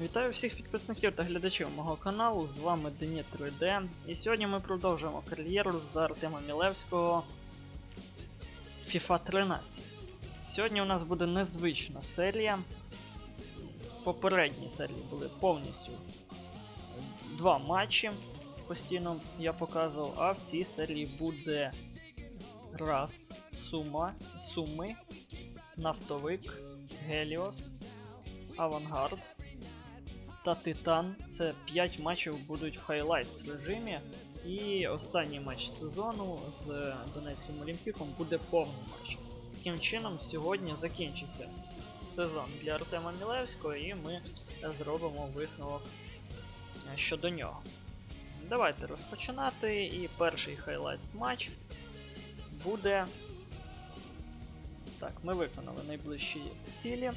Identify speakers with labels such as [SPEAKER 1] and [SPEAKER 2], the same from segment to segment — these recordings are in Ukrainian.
[SPEAKER 1] Вітаю всіх підписників та глядачів мого каналу. З вами Денис 3D. І сьогодні ми продовжуємо кар'єру за Артема Мілевського FIFA 13. Сьогодні у нас буде незвична серія. Попередні серії були повністю два матчі. Постійно я показував, а в цій серії буде раз сума, суми, нафтовик, Геліос, Авангард та Титан. Це 5 матчів будуть в хайлайт режимі. І останній матч сезону з Донецьким Олімпіком буде повний матч. Таким чином, сьогодні закінчиться сезон для Артема Мілевського, і ми зробимо висновок е, щодо нього. Давайте розпочинати. І перший хайлайт матч буде. Так, ми виконали найближчі цілі.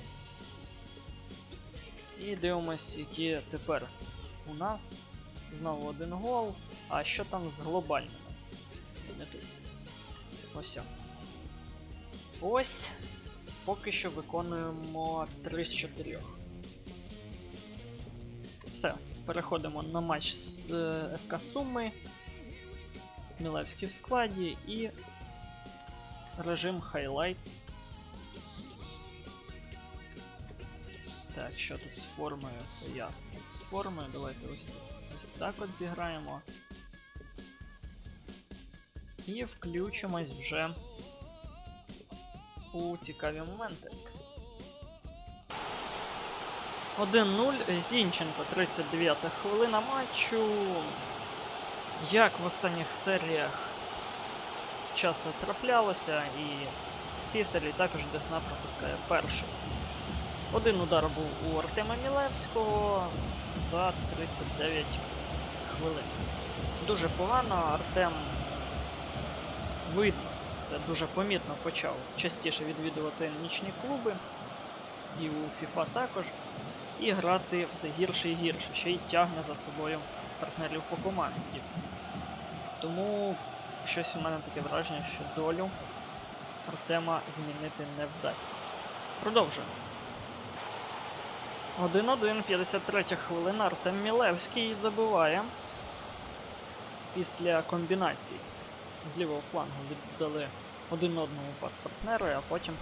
[SPEAKER 1] І дивимось, які тепер у нас знову один гол. А що там з глобальними? Не тут. Ось. Ось. Поки що виконуємо 3 з 4. Все. Переходимо на матч з е, ФК Суми. Мілевський в складі і режим Highlights. Так, що тут з формою, все ясно. З формою давайте ось, ось так от зіграємо. І включимось вже у цікаві моменти. 1-0, Зінченко, 39-та хвилина матчу. Як в останніх серіях часто траплялося, і в цій серії також Десна пропускає першу. Один удар був у Артема Мілевського за 39 хвилин. Дуже погано, Артем видно, це дуже помітно почав частіше відвідувати нічні клуби, і у FIFA також, і грати все гірше і гірше, ще й тягне за собою партнерів по команді. Тому щось у мене таке враження, що долю Артема змінити не вдасться. Продовжуємо. 1-1, 53 хвилина. Артем Мілевський забиває. Після комбінації з лівого флангу віддали один одному пас партнеру, а потім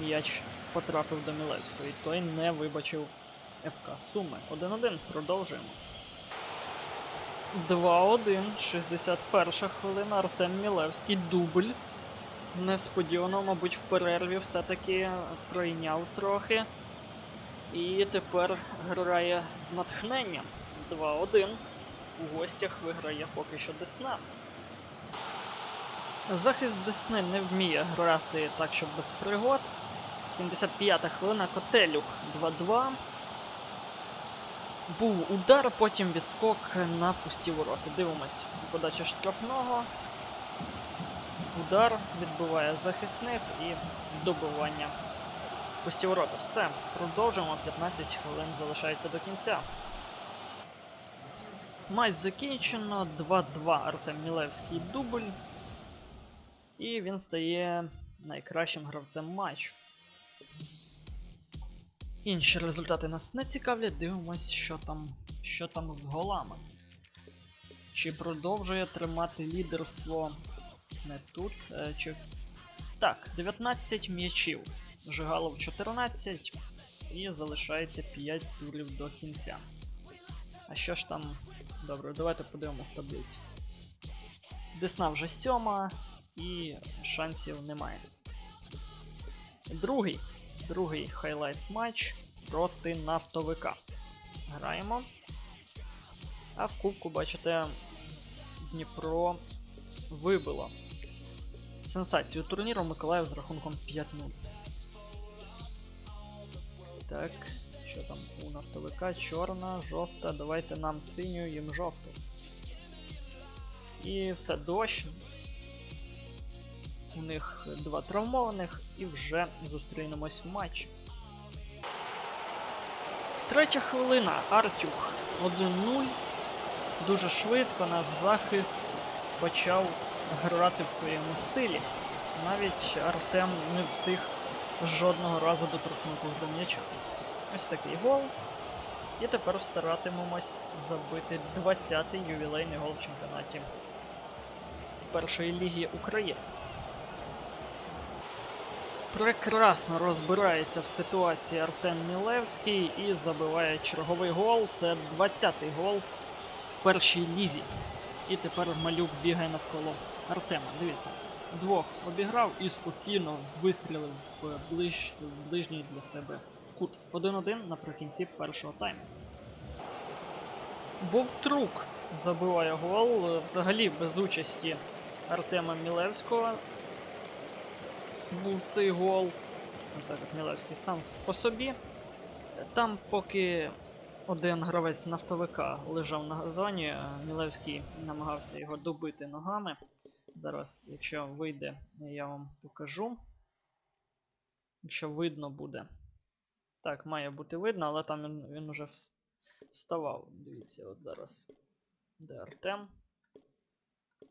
[SPEAKER 1] м'яч потрапив до Мілевського. І той не вибачив ФК Суми. 1-1. Продовжуємо. 2-1, 61 хвилина. Артем Мілевський дубль. Несподівано, мабуть, в перерві все-таки пройняв трохи. І тепер грає з натхненням. 2-1. У гостях виграє поки що Десна. Захист Десни не вміє грати так, щоб без пригод. 75-та хвилина Котелюк 2-2. Був удар, потім відскок на пусті ворота. Дивимось, подача штрафного. Удар відбиває захисник і добивання пусті ворота. Все, продовжуємо. 15 хвилин залишається до кінця. Матч закінчено. 2-2 Артем Мілевський дубль. І він стає найкращим гравцем матчу. Інші результати нас не цікавлять. Дивимось, що там, що там з голами. Чи продовжує тримати лідерство не тут, е, чи. Так, 19 м'ячів. Жигалов 14 і залишається 5 турів до кінця. А що ж там. Добре, давайте подивимось таблицю. Десна вже сьома і шансів немає. Другий. Другий хайлайтс матч проти нафтовика. Граємо. А в кубку, бачите, Дніпро вибило сенсацію турніру Миколаїв з рахунком 5-0. Так, що там у нафтовика? Чорна, жовта. Давайте нам синю, їм жовту. І все, дощ. У них два травмованих і вже зустрінемось в матчі. Третя хвилина. Артюх 1-0. Дуже швидко наш захист почав грати в своєму стилі. Навіть Артем не встиг жодного разу доторкнутися до м'яча. Ось такий гол. І тепер старатимемось забити 20-й ювілейний гол в чемпіонаті першої ліги України. Прекрасно розбирається в ситуації Артем Мілевський і забиває черговий гол. Це 20-й гол в першій лізі. І тепер малюк бігає навколо Артема. Дивіться, двох обіграв і спокійно вистрілив в, ближ... в ближній для себе кут. 1-1 наприкінці першого тайму. Бовтрук забиває гол. е, Взагалі без участі Артема Мілевського був цей гол. Ось так от Мілевський сам по собі. Там поки один гравець нафтовика лежав на газоні, Мілевський намагався його добити ногами. Зараз, якщо вийде, я вам покажу. Якщо видно буде. Так, має бути видно, але там він, він уже вставав. Дивіться, от зараз. Де Артем?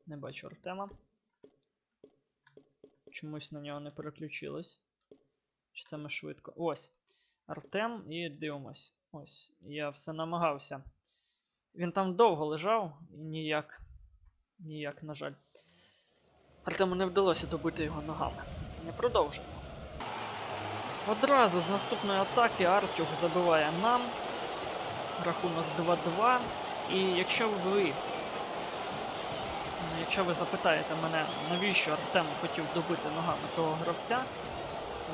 [SPEAKER 1] Не бачу Артема. Чомусь на нього не переключилось. Чи це ми швидко? Ось. Артем і дивимось. Ось. Я все намагався. Він там довго лежав і ніяк. Ніяк, на жаль. Артему не вдалося добити його ногами. Не продовжуємо. Одразу з наступної атаки Артюх забиває нам. Рахунок 2-2. І якщо ви. Якщо ви запитаєте мене, навіщо Артем хотів добити ногами того гравця,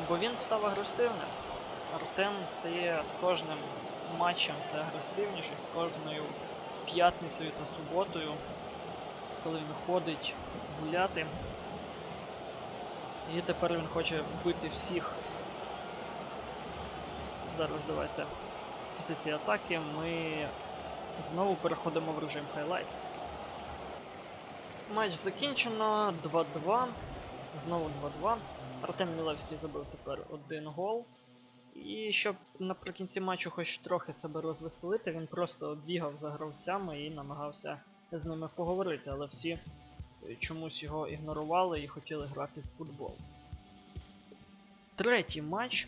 [SPEAKER 1] бо він став агресивним. Артем стає з кожним матчем все агресивніший, з кожною п'ятницею та суботою, коли він ходить гуляти. І тепер він хоче бити всіх. Зараз давайте після цієї атаки ми знову переходимо в режим Highlights. Матч закінчено 2-2. Знову 2-2. Артем Мілевський забив тепер один гол. І щоб наприкінці матчу хоч трохи себе розвеселити, він просто бігав за гравцями і намагався з ними поговорити, але всі е, чомусь його ігнорували і хотіли грати в футбол. Третій матч.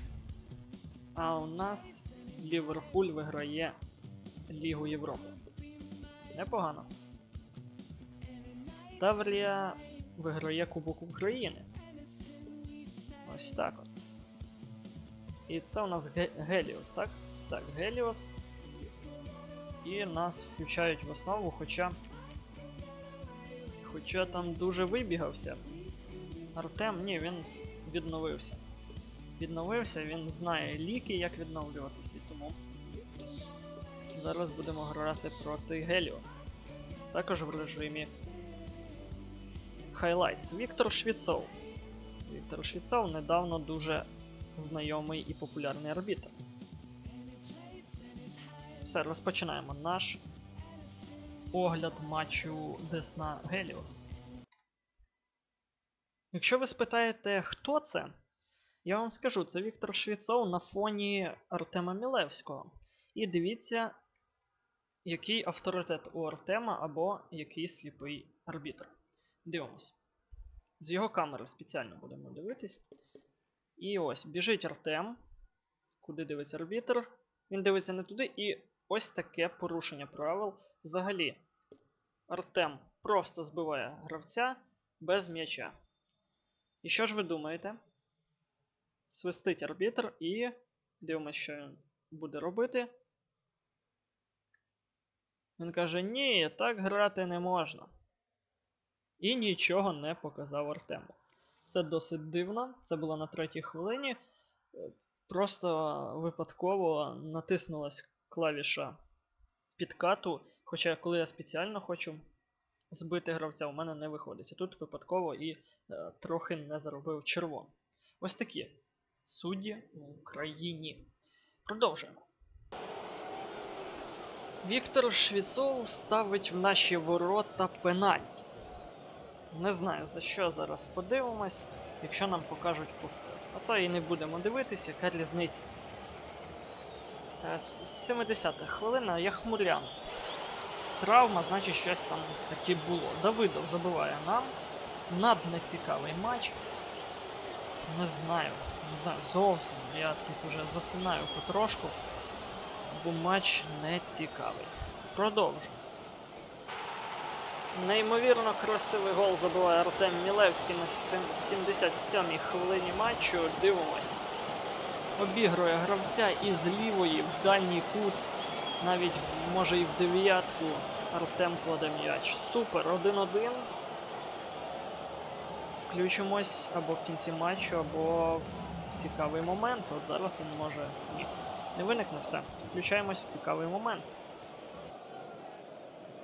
[SPEAKER 1] А у нас Ліверпуль виграє Лігу Європи. Непогано. Таврія виграє Кубок України. Ось так от. І це у нас Ге- Геліос, так? Так, Геліос. І нас включають в основу, хоча. Хоча там дуже вибігався. Артем, ні, він відновився. Відновився, він знає ліки, як відновлюватися, тому. Зараз будемо грати проти Геліос. Також в режимі Highlights. Віктор Швіцов. Віктор Швіцов недавно дуже знайомий і популярний арбітр. Все, розпочинаємо наш огляд матчу Десна Геліос. Якщо ви спитаєте, хто це, я вам скажу, це Віктор Швіцов на фоні Артема Мілевського. І дивіться, який авторитет у Артема або який сліпий арбітр. Дивимось. З його камери спеціально будемо дивитись. І ось біжить Артем. Куди дивиться арбітр? Він дивиться не туди, і ось таке порушення правил. Взагалі, Артем просто збиває гравця без м'яча. І що ж ви думаєте? Свистить арбітр і дивимося, що він буде робити. Він каже: ні, так грати не можна. І нічого не показав Артему. Це досить дивно. Це було на третій хвилині. Е, Просто випадково натиснулась клавіша підкату. Хоча коли я спеціально хочу збити гравця, у мене не виходить. Тут випадково і е, трохи не заробив червон. Ось такі судді в Україні. Продовжуємо. Віктор Швіцов ставить в наші ворота пенальті. Не знаю за що зараз подивимось, якщо нам покажуть повтор. А то і не будемо дивитися, яка різниця. Е, 70-та хвилина, Яхмурян. Травма, значить щось там таке було. Давидов забиває нам. Наднецікавий матч. Не знаю, не знаю, зовсім. Я тут уже засинаю потрошку. бо матч не цікавий. Продовжу. Неймовірно красивий гол забиває Артем Мілевський на 77-й хвилині матчу. Дивимось. Обігрує гравця і з лівої в дальній кут, навіть може і в дев'ятку. Артем кладе м'яч. Супер, 1-1. Включимось або в кінці матчу, або в цікавий момент. От зараз він може. Ні. Не виникне все. Включаємось в цікавий момент.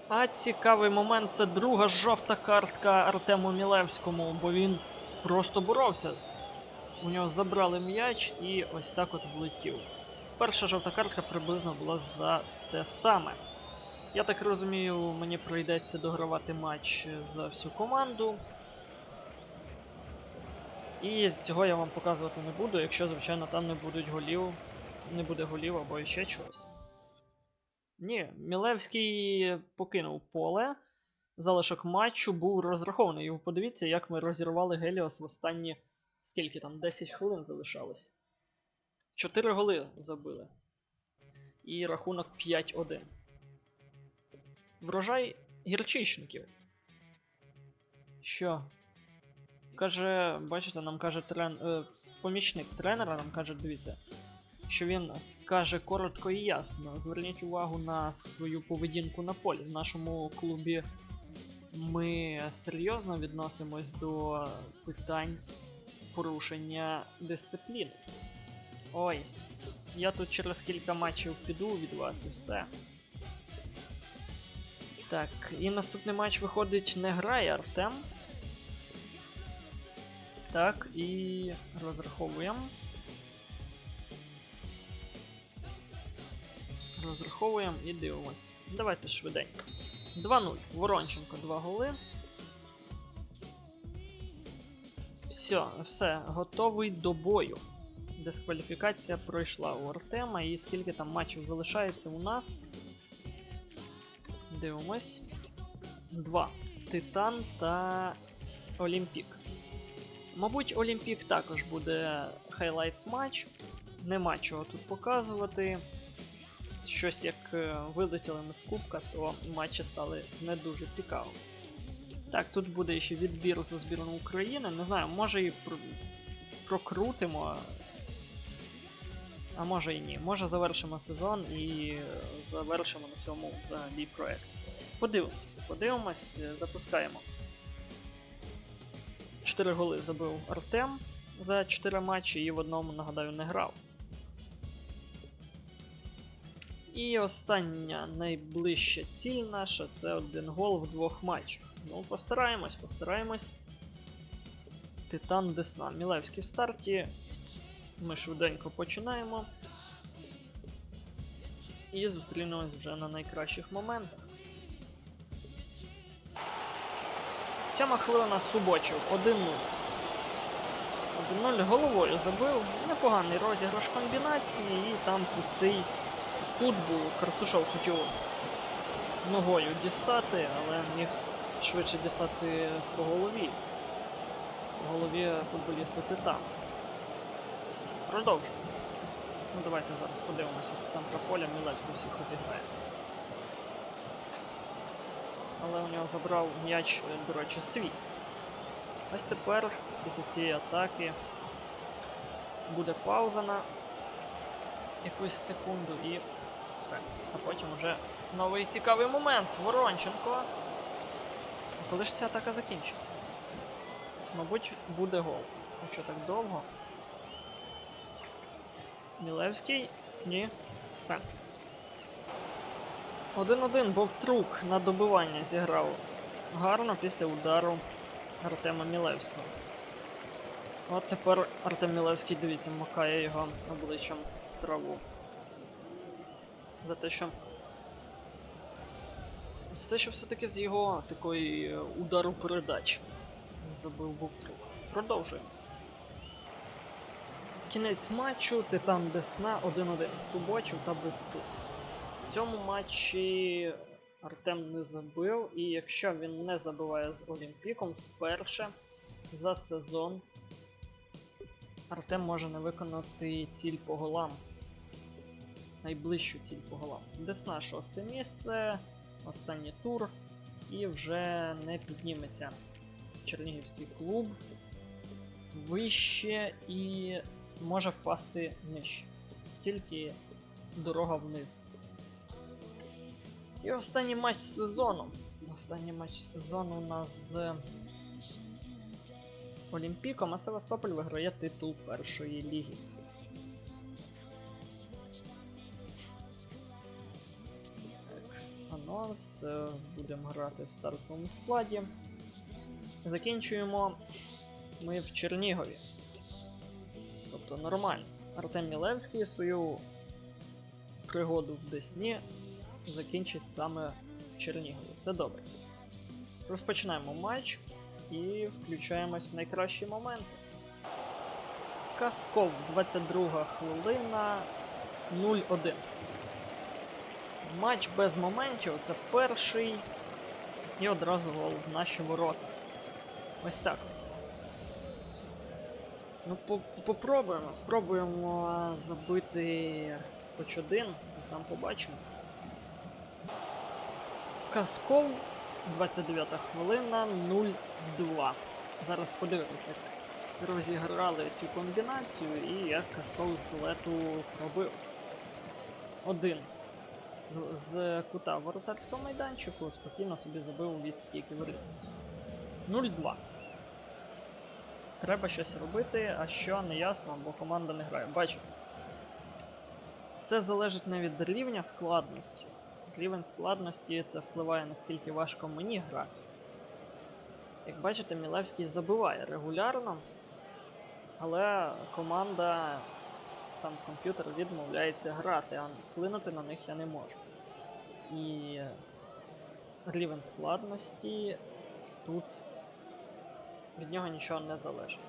[SPEAKER 1] А цікавий момент це друга жовта картка Артему Мілевському, бо він просто боровся. У нього забрали м'яч і ось так от влетів. Перша жовта картка приблизно була за те саме. Я так розумію, мені прийдеться догравати матч за всю команду. І цього я вам показувати не буду, якщо, звичайно, там не будуть голів, не буде голів або ще чогось. Ні, Мілевський покинув поле. Залишок матчу був розрахований. І подивіться, як ми розірвали Геліос в останні. Скільки там? 10 хвилин залишалось. 4 голи забили. І рахунок 5-1. Врожай гірчичників. Що? Каже, бачите, нам каже трен... е, помічник тренера, нам каже, дивіться, що він скаже коротко і ясно. Зверніть увагу на свою поведінку на полі. В нашому клубі ми серйозно відносимось до питань порушення дисципліни. Ой, я тут через кілька матчів піду від вас і все. Так, і наступний матч виходить не грає Артем. Так, і розраховуємо. Розраховуємо і дивимось. Давайте швиденько. 2-0. Воронченко 2 голи. Все, все, готовий до бою. Дискваліфікація пройшла у Артема. І скільки там матчів залишається у нас? Дивимось. Два. Титан та Олімпік. Мабуть, Олімпік також буде хайлайтс матч. Нема чого тут показувати. Щось як е, вилетіли ми з кубка, то матчі стали не дуже цікавими. Так, тут буде ще відбір за збірну України. Не знаю, може і про... прокрутимо. А може і ні. Може завершимо сезон і е, завершимо на цьому взагалі проект. Подивимось, подивимось, е, запускаємо. 4 голи забив Артем за 4 матчі і в одному, нагадаю, не грав. І остання найближча ціль наша це один гол в двох матчах. Ну, постараємось, постараємось. Титан Десна. Мілевський в старті. Ми швиденько починаємо. І зустрінемось вже на найкращих моментах. Сьома хвилина Субочів, 1-0. 1-0 головою забив. Непоганий розіграш комбінації і там пустий кут був. Картушов хотів ногою дістати, але міг швидше дістати по голові. По голові футболіста Титан. Продовжуємо. Ну давайте зараз подивимося з центра поля, Мілевський всіх обіграє. Але у нього забрав м'яч, е, до речі, свій. Ось тепер, після цієї атаки, буде пауза на якусь секунду і все. А потім уже новий цікавий момент. Воронченко. Коли ж ця атака закінчиться? Мабуть, буде гол. Якщо так довго. Мілевський? Ні. Все. 1-1 Бовтрук на добивання зіграв гарно після удару Артема Мілевського. От тепер Артем Мілевський, дивіться, макає його обличчям в траву. За те, що. За те, що все-таки з його такої е, удару передач забив був Бовтрук. Продовжуємо. Кінець матчу, Титан Десна 1-1. Субочів та Бовтрук. В цьому матчі Артем не забив, і якщо він не забиває з Олімпіком, вперше за сезон Артем може не виконати ціль по голам. найближчу ціль по голам. Десна шосте місце, останній тур, і вже не підніметься Чернігівський клуб вище і може впасти нижче. Тільки дорога вниз. І останній матч сезону. Останній матч сезону у нас з Олімпіком, а Севастополь виграє титул першої ліги. Анонс. е, Будемо грати в стартовому складі. Закінчуємо ми в Чернігові. Тобто нормально. Артем Мілевський свою пригоду в Десні закінчить саме в Чернігові. Це добре. Розпочинаємо матч і включаємось в найкращі моменти. Касков, 22 хвилина 0-1. Матч без моментів, це перший. І одразу в наші ворота. Ось так. Ну, по- попробуємо, спробуємо забити хоч один, там побачимо. Касков, 29 хвилина, 0-2. Зараз подивимося, як розіграли цю комбінацію і як Касков з лету пробив. Один. З, кута воротарського майданчику спокійно собі забив від стійки воріт. 0-2. Треба щось робити, а що не ясно, бо команда не грає. Бачу. Це залежить не від рівня складності. Рівень складності це впливає наскільки важко мені грати. Як бачите, Мілевський забиває регулярно, але команда, сам комп'ютер відмовляється грати, а вплинути на них я не можу. І рівень складності тут від нього нічого не залежить.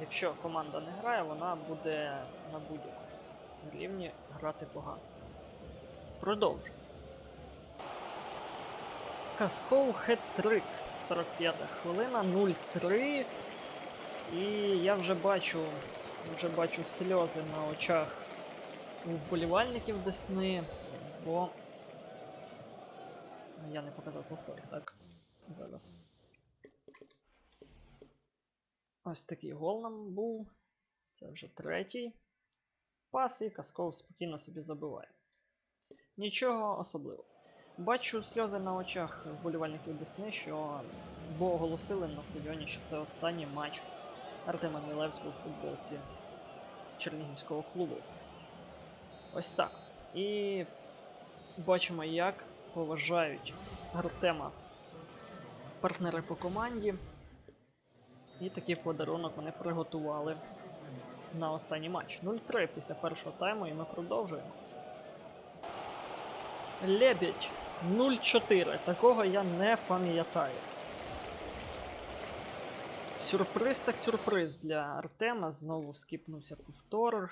[SPEAKER 1] Якщо команда не грає, вона буде на будь-якому рівні грати погано. Продовжуємо. Касков хет-трик. 45 хвилина, 0-3. І я вже бачу, вже бачу сльози на очах у вболівальників Десни, бо я не показав повтор, так? Зараз. Ось такий гол нам був. Це вже третій. Пас і Касков спокійно собі забиває. Нічого особливого. Бачу сльози на очах вболівальників Десни, що бо оголосили на стадіоні, що це останній матч Артема Мілевського в футболці Чернігівського клубу. Ось так. І бачимо, як поважають Артема партнери по команді. І такий подарунок вони приготували на останній матч. 0-3 після першого тайму, і ми продовжуємо. Лебідь 0-4. Такого я не пам'ятаю. Сюрприз так сюрприз для Артема. Знову скіпнувся повтор.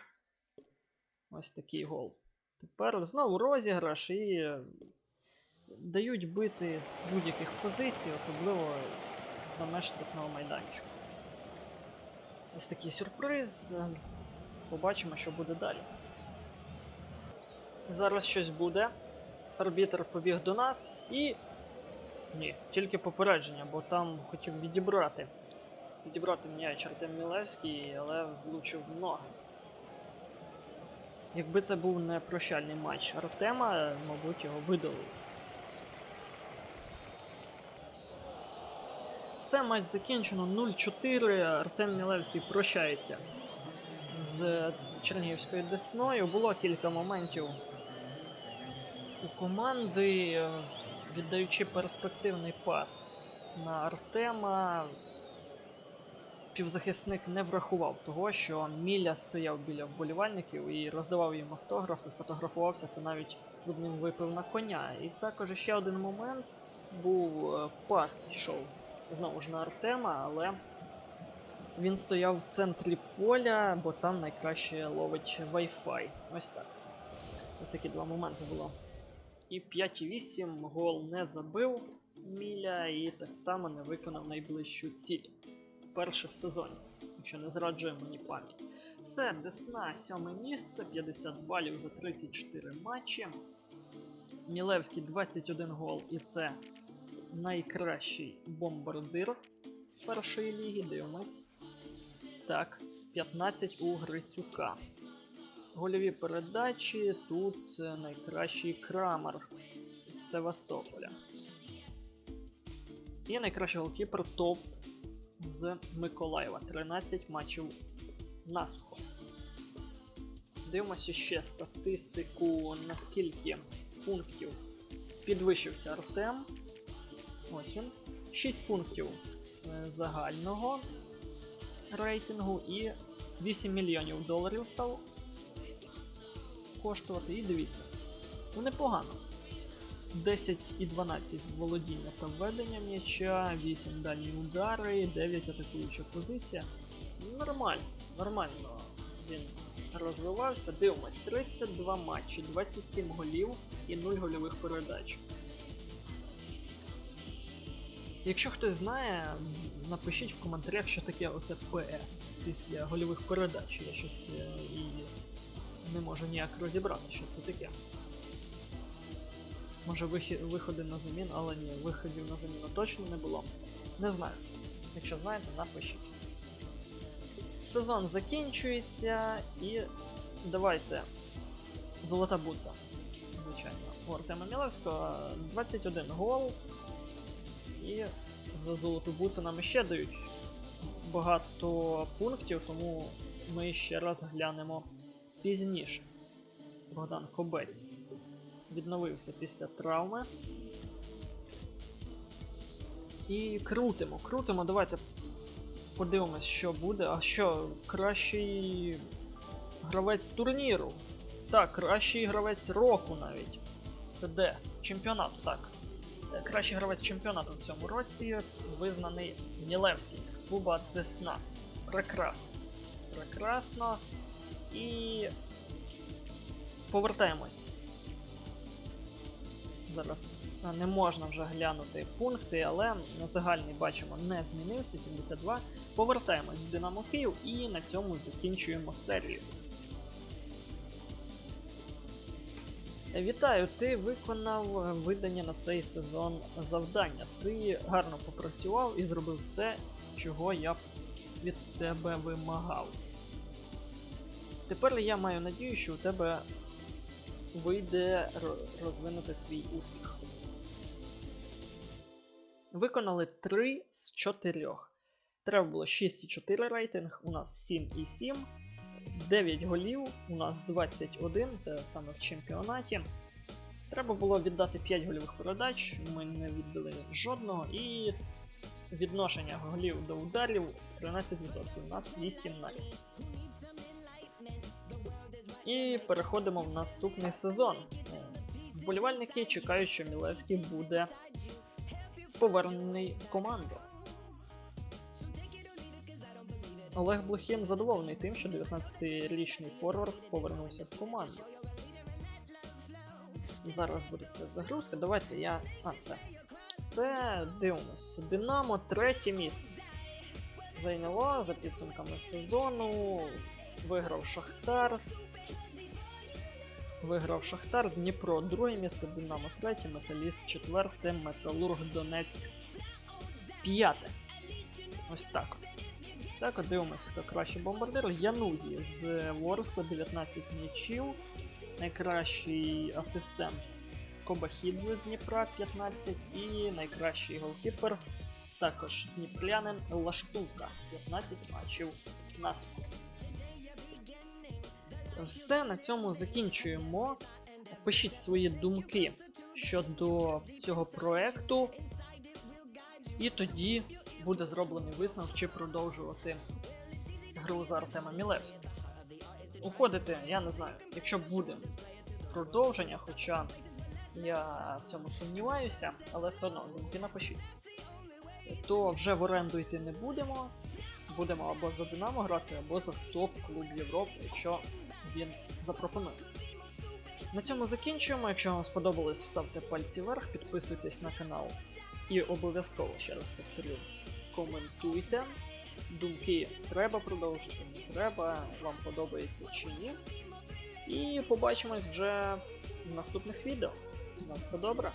[SPEAKER 1] Ось такий гол. Тепер знову розіграш і е, дають бити з будь-яких позицій, особливо за меж штрафного майданчика. Ось такий сюрприз. Побачимо, що буде далі. Зараз щось буде. Арбітр побіг до нас і. Ні, тільки попередження, бо там хотів відібрати. Відібрати м'яч Артем Мілевський, але влучив в ноги. Якби це був не прощальний матч Артема, мабуть, його видали. Все, матч закінчено 0-4. Артем Мілевський прощається з Чернігівською Десною. Було кілька моментів у команди, віддаючи перспективний пас на Артема. Півзахисник не врахував того, що Міля стояв біля вболівальників і роздавав їм автографи, фотографувався та навіть з одним випив на коня. І також ще один момент був е, пас йшов знову ж на Артема, але він стояв в центрі поля, бо там найкраще ловить Wi-Fi. Ось так. Ось такі два моменти було. І 5-8 гол не забив Міля і так само не виконав найближчу ціль. Перше в сезоні, якщо не зраджує мені пам'ять. Все, Десна, сьоме місце, 50 балів за 34 матчі. Мілевський 21 гол, і це найкращий бомбардир першої ліги. Дивимось. Так, 15 у Грицюка. Гольові передачі тут е, найкращий Крамер з Севастополя. І найкращий голкіпер ТОП з Миколаєва. 13 матчів насухо. Дивимося ще статистику, наскільки пунктів підвищився Артем. Ось він. 6 пунктів е, загального рейтингу і 8 мільйонів доларів став коштувати. І дивіться. Ну непогано. 10 і 12 володіння та введення м'яча, 8 дальні удари, 9 атакуюча позиція. Нормально, нормально він розвивався. Дивимось, 32 матчі, 27 голів і 0 гольових передач. Якщо хтось знає, напишіть в коментарях, що таке оце ПС після гольових передач. Я щось е, і не можу ніяк розібрати, що це таке. Може виходи на замін, але ні, виходів на заміну точно не було. Не знаю. Якщо знаєте, напишіть. Сезон закінчується і давайте. Золота буца. Звичайно. У Артема Мілевського 21 гол. І за золоту буцу нам ще дають багато пунктів, тому ми ще раз глянемо пізніше. Богдан Кобець відновився після травми. І крутимо, крутимо, давайте подивимось, що буде. А що, кращий гравець турніру? Так, кращий гравець року навіть. Це де? Чемпіонату, так. Е, Кращий гравець чемпіонату в цьому році визнаний Мілевський з клуба Десна. Прекрасно. Прекрасно. І повертаємось. Зараз не можна вже глянути пункти, але загальний бачимо не змінився 72. Повертаємось в Динамо Київ і на цьому закінчуємо серію. Вітаю, ти виконав е, видання на цей сезон завдання. Ти гарно попрацював і зробив все, чого я від тебе вимагав. Тепер я маю надію, що у тебе вийде розвинути свій успіх. Виконали 3 з 4. Треба було 6,4 рейтинг, у нас 7,7. 9 голів, у нас 21, це саме в чемпіонаті. Треба було віддати 5 гольових передач, ми не віддали жодного, і відношення голів до ударів 13%, у нас 18. І переходимо в наступний сезон. Вболівальники чекають, що Мілевський буде повернений в команду. Олег Блохін задоволений тим, що 19-річний форвард повернувся в команду. Зараз буде це загрузка. Давайте я. А, все. Все, дивимось. Динамо третє місце. Зайняло за підсумками сезону. Виграв Шахтар. Виграв Шахтар, Дніпро друге місце, Динамо третє, Металіст четверте, Металург Донецьк п'яте. Ось так. Ось так дивимося, хто кращий бомбардир. Янузі з Ворскла 19 м'ячів. Найкращий асистент Кобахідзе з Дніпра 15 і найкращий голкіпер також дніпрянин Лаштука 15 матчів наступу. Все на цьому закінчуємо. Пишіть свої думки щодо цього проекту. І тоді буде зроблений висновок, чи продовжувати гру за Артема Мілевського. Уходити, я не знаю, якщо буде продовження, хоча я в цьому сумніваюся, але все одно думки напишіть. То вже в оренду йти не будемо. Будемо або за Динамо грати, або за топ-клуб Європи, якщо він запропонує. На цьому закінчуємо. Якщо вам сподобалось, ставте пальці вверх, підписуйтесь на канал і обов'язково, ще раз повторю, коментуйте. думки, треба продовжити, не треба, вам подобається чи ні. І побачимось вже в наступних відео. На все добре.